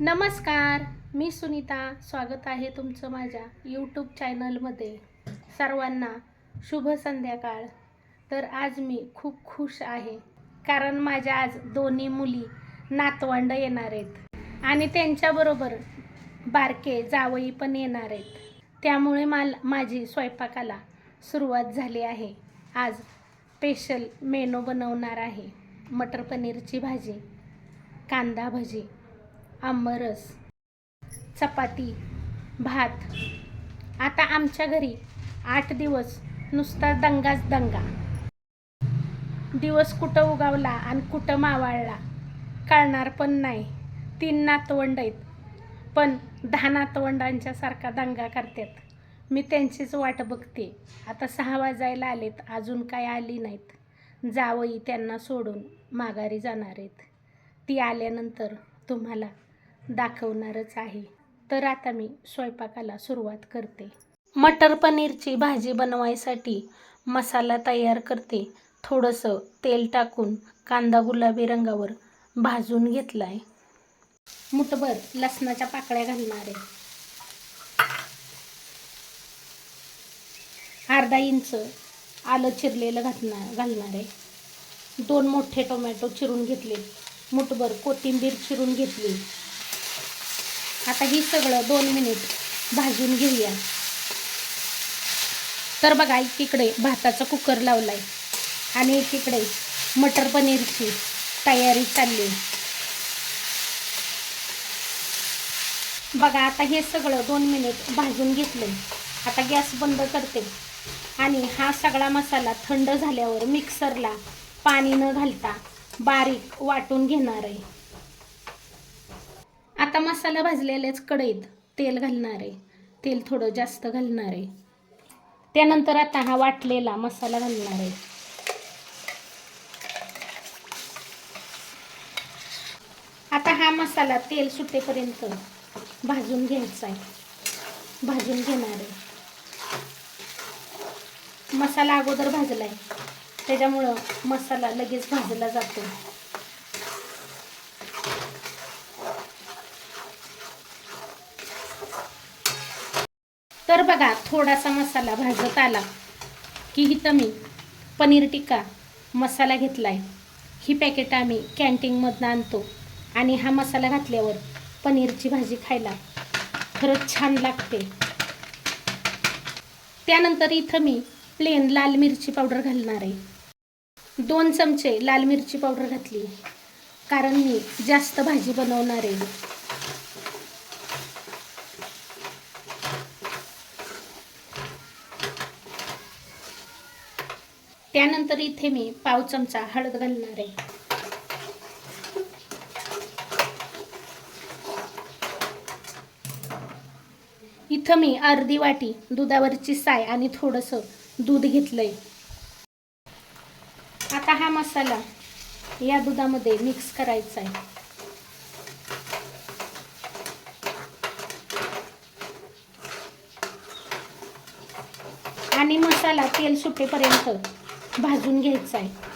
नमस्कार मी सुनीता. स्वागत आहे तुमचं माझ्या यूट्यूब चॅनलमध्ये सर्वांना शुभ संध्याकाळ. तर आज मी खूप खुश आहे कारण माझ्या आज दोन्ही मुली नातवंड येणार आहेत. आणि त्यांच्याबरोबर बारके जावई पण येणार आहेत. त्यामुळे मला माझी स्वयंपाकाला सुरुवात झाली आहे. आज स्पेशल मेनू बनवणार आहे. मटर पनीरची भाजी कांदा भजी आंबरस चपाती भात. आता आमच्या घरी आठ दिवस नुसता दंगाच दंगा. दिवस कुठं उगावला आणि कुठं मावाळला कळणार पण नाही. तीन नातवंड आहेत पण दहा नातवंडांच्या सारखा दंगा करतात. मी त्यांचीच वाट बघते. आता सहा वाजायला आलेत अजून काय आली नाहीत. जावई त्यांना सोडून माघारी जाणार आहेत. ती आल्यानंतर तुम्हाला दाखवणारच आहे. तर आता मी स्वयंपाकाला सुरुवात करते. मटर पनीरची भाजी बनवायसाठी मसाला तयार करते. थोडंसं तेल टाकून कांदा गुलाबी रंगावर भाजून घेतला आहे मुठभर लसणाच्या पाकळ्या घालणार आहे. अर्धा इंच आलं चिरलेलं घातणार घालणार आहे. दोन मोठे टोमॅटो चिरून घेतले मुठभर कोथिंबीर चिरून घेतली. आता ही सगळं दोन मिनिट भाजून घेऊया. तर बघा एकीकडे भाताचा कुकर लावलाय आणि एकीकडे मटर पनीरची तयारी चालली. बघा आता हे सगळं दोन मिनिट भाजून घेतलं आता गॅस बंद करते आणि हा सगळा मसाला थंड झाल्यावर मिक्सरला पाणी न घालता बारीक वाटून घेणार आहे. आता मसाला भाजलेल्याच कढईत तेल घालणार आहे तेल थोडं जास्त घालणार. आहे त्यानंतर आता हा वाटलेला मसाला घालणार आहे. आता हा मसाला तेल सुटेपर्यंत भाजून घ्यायचा आहे. भाजून घेणार आहे. मसाला अगोदर भाजलाय. त्याच्यामुळं मसाला लगेच भाजला जातो. तर बघा थोडासा मसाला भाजत आला. की इथं मी पनीर टिक्का मसाला घेतला आहे ही पॅकेट आम्ही कॅन्टीनमधनं आणतो. आणि हा मसाला घातल्यावर पनीरची भाजी खायला खरंच छान लागते. त्यानंतर इथं मी प्लेन लाल मिरची पावडर घालणार आहे. दोन चमचे लाल मिरची पावडर घातली. कारण मी जास्त भाजी बनवणार आहे. त्यानंतर इथे मी पाव चमचा हळद घालणार आहे. इथं मी अर्धी वाटी दुधावरची साय आणि थोडंसं दूध घेतलंय. आता हा मसाला या दुधामध्ये मिक्स करायचा आहे. आणि मसाला तेल सुटेपर्यंत भाजून घ्यायचा आहे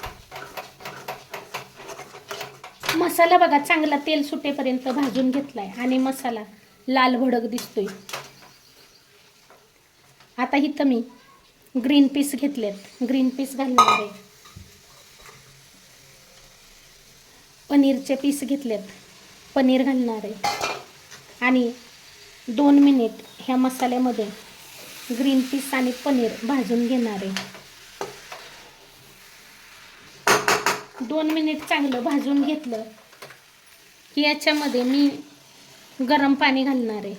मसाला बघा चांगला तेल सुटेपर्यंत भाजून घेतलाय आणि मसाला लाल भडक दिसतोय. आता इथं मी ग्रीन पीस घेतलेत. ग्रीन पीस घालणार आहे. पनीरचे पीस घेतलेत. पनीर घालणार आहे. आणि दोन मिनिट ह्या मसाल्यामध्ये ग्रीन पीस आणि पनीर भाजून घेणार आहे. दोन मिनिट चांगलं भाजून घेतलं की याच्यामध्ये मी गरम पाणी घालणार आहे.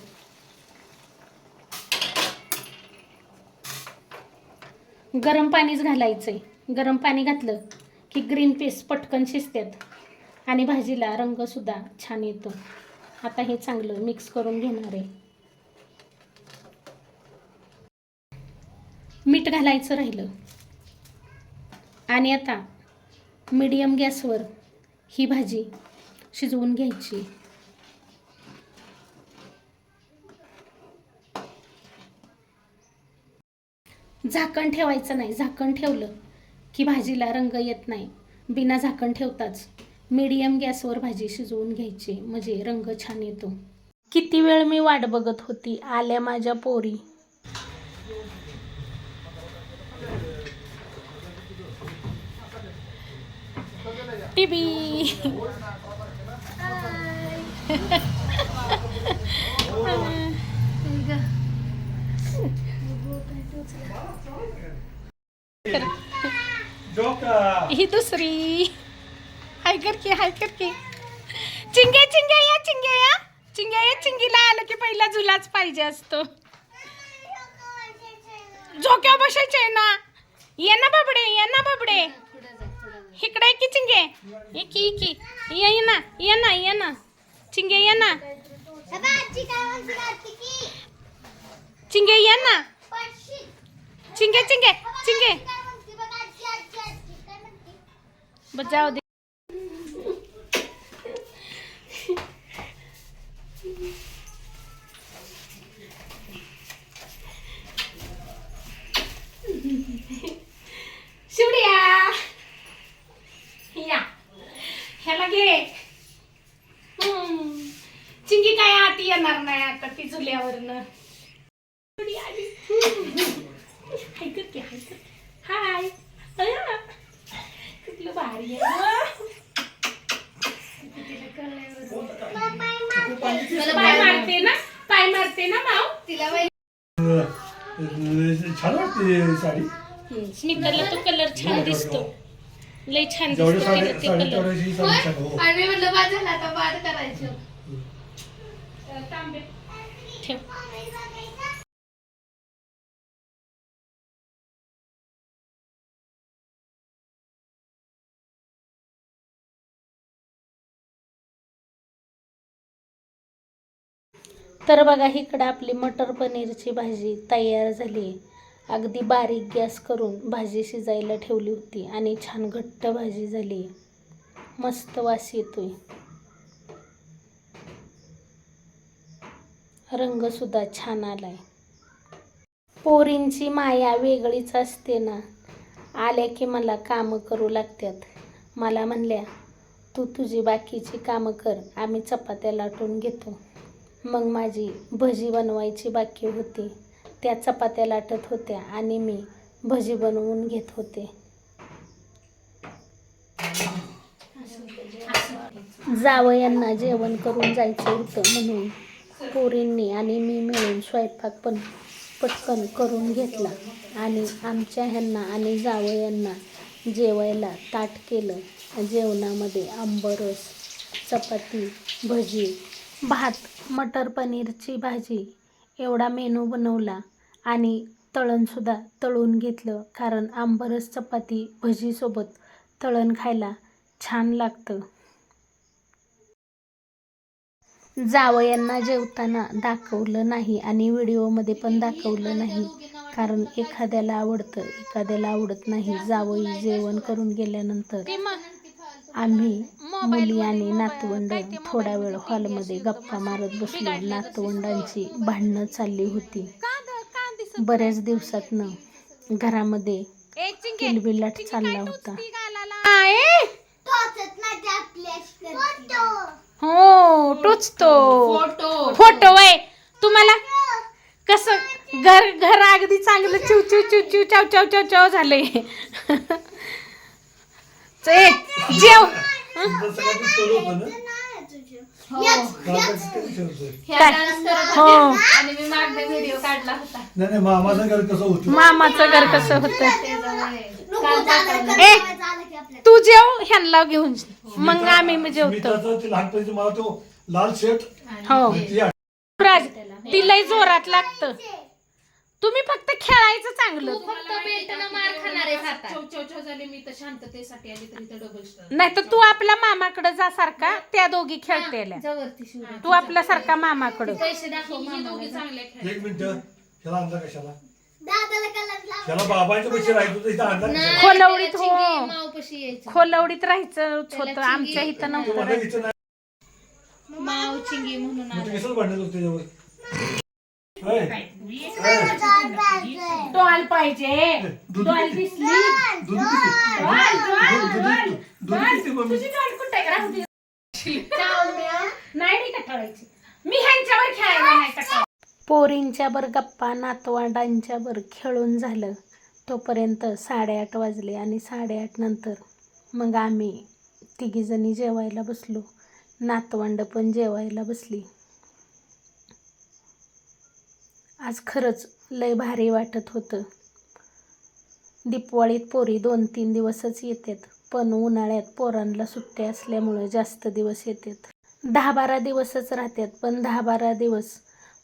गरम पाणीच घालायचंय. गरम पाणी घातलं की ग्रीन पीस पटकन शिजतात आणि भाजीला रंगसुद्धा छान येतो. आता हे चांगलं मिक्स करून घेणार आहे. मीठ घालायचं राहिलं. आणि आता मीडियम गॅसवर ही भाजी शिजवून घ्यायची. झाकण ठेवायचं नाही झाकण ठेवलं की भाजीला रंग येत नाही. बिना झाकण ठेवताच मीडियम गॅसवर भाजी शिजवून घ्यायची म्हणजे रंग छान येतो. किती वेळ मी वाट बघत होती आल्या माझ्या पोरी. टिबी ही दुसरी हाय कर की हाय कर की चिंग्या चिंग्या या चिंग्या या? चिंग्या या चिंगीला आलं की पहिला झुलाच पाहिजे असतो. झोक्या बसायचे ना. ये ना बाबडे ये ना बाबडे. इकडे की चिंगे. की ये की. ये ना ये ना ये ना. चिंगे ये ना. चिंगे ये ना. चिंगे चिंगे चिंगे. बस जाऊ दे शिवड्या या ह्याला घे हम्म. चिंगी काय आत येणार नाही आता ती झुल्यावरनं शिवडी आली. हाय कर की, हाय कर की. हाय अय्या. कुठलं भारी आहे पाय मारते ना पाय मारते ना माव साडी. तो कलर छान दिसतो. लय छान जेवढे दिसतो साडी तिला ते साडी कलर. तेवढ्याची साडी छान हो आणि मी म्हटलं बाद झाला आता बाद करायचं. ठेव. तर बघा इकडं आपली मटर पनीरची भाजी तयार झाली. अगदी बारीक गॅस करून भाजी शिजायला ठेवली होती आणि छान घट्ट भाजी झाली. मस्त वास येतोय. रंगसुद्धा छान आलाय. पोरींची माया वेगळीच असते ना. आल्या की मला कामं करू लागतात मला म्हणल्या तू तुझी बाकीची कामं कर आम्ही चपात्या लाटून घेतो. मग माझी भजी बनवायची बाकी होती. त्या चपात्या लाटत होत्या आणि मी भजी बनवून घेत होते. जावयांना जेवण करून जायचं होतं म्हणून पोरींनी आणि मी मिळून स्वयंपाक पण पटकन करून घेतला आणि आमच्या ह्यांना आणि जावयांना जेवायला ताट केलं. जेवणामध्ये आंबरस चपाती भजी भात मटर पनीरची भाजी एवढा मेनू बनवला. आणि तळणसुद्धा तळून घेतलं कारण आंबरस चपाती भजीसोबत तळण खायला छान लागतं. जावयांना जेवताना दाखवलं नाही आणि व्हिडिओमध्ये पण दाखवलं नाही कारण एखाद्याला आवडतं एखाद्याला आवडत नाही. जावई जेवण करून गेल्यानंतर आम्ही मुली आणि नातवंड थोडा वेळ हॉलमध्ये गप्पा मारत बसलो. नातवंडांची भांडणं चालली होती. बऱ्याच दिवसातनं घरामध्ये किलबिलाट चालला होता. हो टोचतो फोटो. फोटो. वय. तुम्हाला कसं घर घर अगदी चांगलं चिव चिव चिव चिव चाव चाव चाव चाव झालंय. ए, जेव. डान्स करत हो. होत्या आणि मी मागचा व्हिडिओ काढला होता. नाही नाही मामाचं घर कसं होतं? मामाचं घर कसं होतं? त्याच्यामुळे काल पाठवलं. ए तू जेव ह्यांना घेऊन मग आम्ही मग जेवतो. स्मिताचं ते लहानपणीचं मला तो लाल शर्ट हो. ती आठ- राज ती लय जोरात लागतं. तुम्ही फक्त खेळायचं चांगलं. फक्त मार खाणार आहे आता. झाले मी तर शांततेसाठी आली तरी तर डबल नाही तर तू आपल्या मामाकडे जा सारखा त्या दोघी खेळतेल्या. जवळती तू आपल्या सारखा मामाकडं पैसे दाखव दोघी चांगले खेळ एक मिनिट. ह्याला आणला कशाला? ह्याला बाबांच्या पैसे राहायचं होतं इथं आणला कशाला? खोलवडीत हो. मावपशी यायचं. खोलवडीत राहायचं होतं आमच्या इथं तो नव्हतं. इथं नाही? माव चिंगी म्हणून मग आलं. ते कसं भांडत होते त्याच्यावर? होय. डॉल पाहिजे. दूध डॉल किती? दिसली. दूध किती? डॉल डॉल दूध- डॉल. दूध- दूध किती मम्मी? तुझी डॉल कुठे आहे? राहू दे. नाही नाही कटाळायची मी ह्यांच्यावर खेळायला नाही कटाळ पोरींच्या बर गप्पा नातवंडांच्या बर खेळून झालं. तोपर्यंत साडेआठ वाजले आणि साडेआठ नंतर मग आम्ही तिघीजणी जेवायला बसलो. नातवंड पण जेवायला बसली. आज खरंच लय भारी वाटत होतं. दीपवाळीत पोरी दोन तीन दिवसच येतात. पण उन्हाळ्यात पोरांना सुट्ट्या असल्यामुळे जास्त दिवस येतात. दहा बारा दिवसच राहतात पण दहा बारा दिवस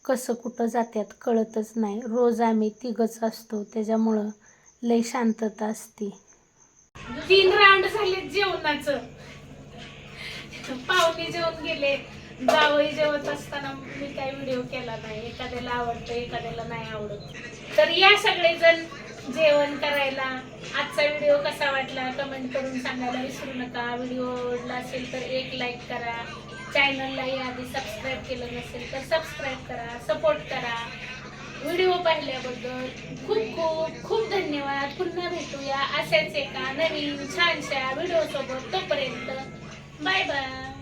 कसं कुठं जातात कळतच नाही. रोज आम्ही तिघच असतो त्याच्यामुळं लय शांतता असते. तीन राऊंड झाले जेवणाचं. पाहुणे जेवण गेले. जावई जेवत असताना मी काही व्हिडिओ केला नाही. एखाद्याला आवडतो एखाद्याला नाही आवडत. तर या सगळेजण जेवण करायला. आजचा व्हिडिओ कसा वाटला कमेंट करून सांगायला विसरू नका. व्हिडिओ आवडला असेल तर एक लाईक करा. चॅनलला आधी सबस्क्राईब केलं नसेल तर सबस्क्राईब करा सपोर्ट करा. व्हिडिओ पाहिल्याबद्दल खूप खूप खूप धन्यवाद. पुन्हा भेटूया अशाच एका नवीन छानशा व्हिडिओसोबत तोपर्यंत. Bye bye